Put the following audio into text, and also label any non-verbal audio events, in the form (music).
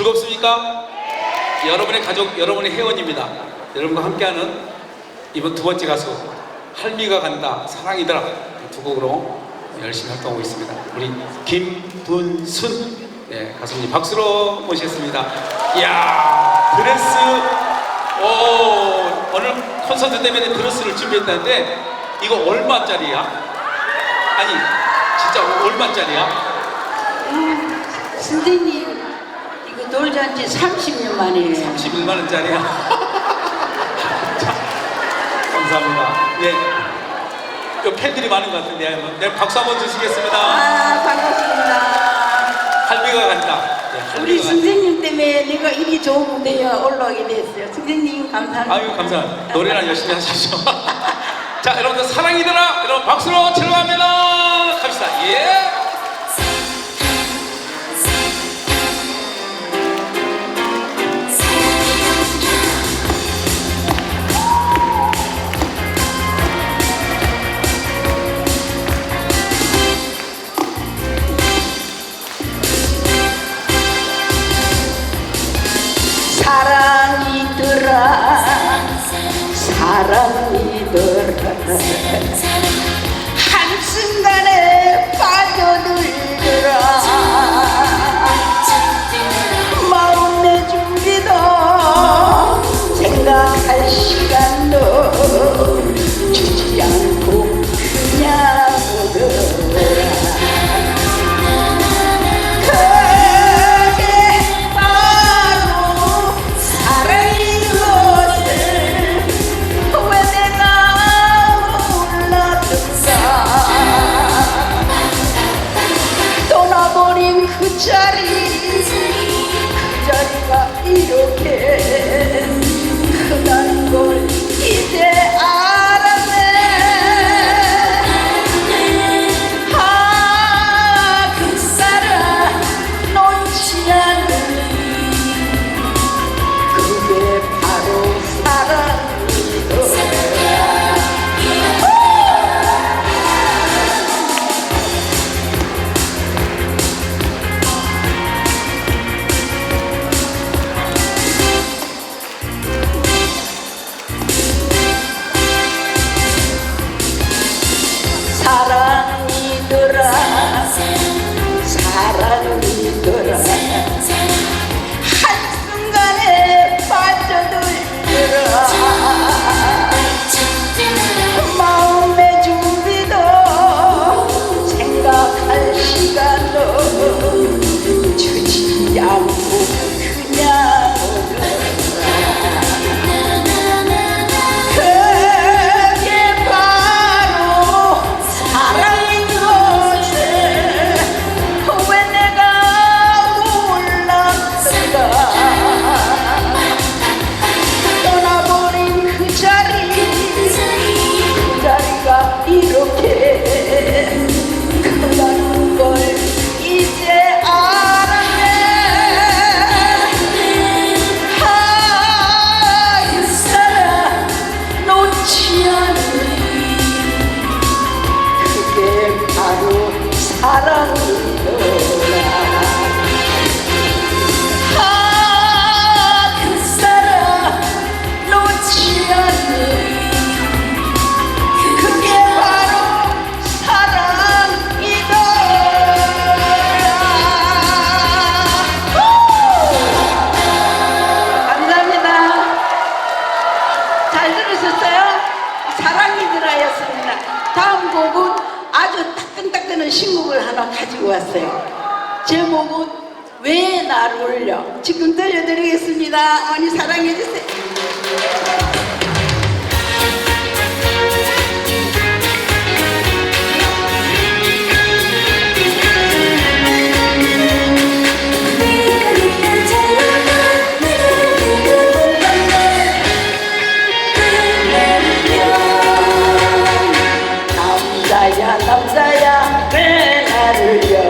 즐겁습니까? 여러분의 가족, 여러분의 회원입니다. 여러분과 함께하는 이번 두 번째 가수 할미가 간다, 사랑이더라 두 곡으로 열심히 활동하고 있습니다. 우리 김분순 네, 가수님 박수로 모시겠습니다. 이야 드레스 오 오늘 콘서트 때문에 드레스를 준비했다는데 이거 얼마짜리야? 아니 진짜 얼마짜리야? 선생님 이거 놀잔 지 30년 만이에요 31만 원짜리야. (laughs) 자, 감사합니다. 예. 요 팬들이 많은 것 같은데, 네, 박수 한번 주시겠습니다. 아 반갑습니다 할미가 간다. 네, 우리 할미가 간다. 선생님 때문에 내가 이리 좋은 무대에 올라오게 됐어요 선생님 감사합니다 아유, 감사합니다. 노래나 열심히 하시죠. (laughs) 자, 여러분들 사랑이더라. 사랑이더라 한순간에 빠져들 신곡을 하나 가지고 왔어요. 제목은 왜 나를 올려? 지금 들려드리겠습니다. 많이 사랑해주세요. 남자야 남자야 왜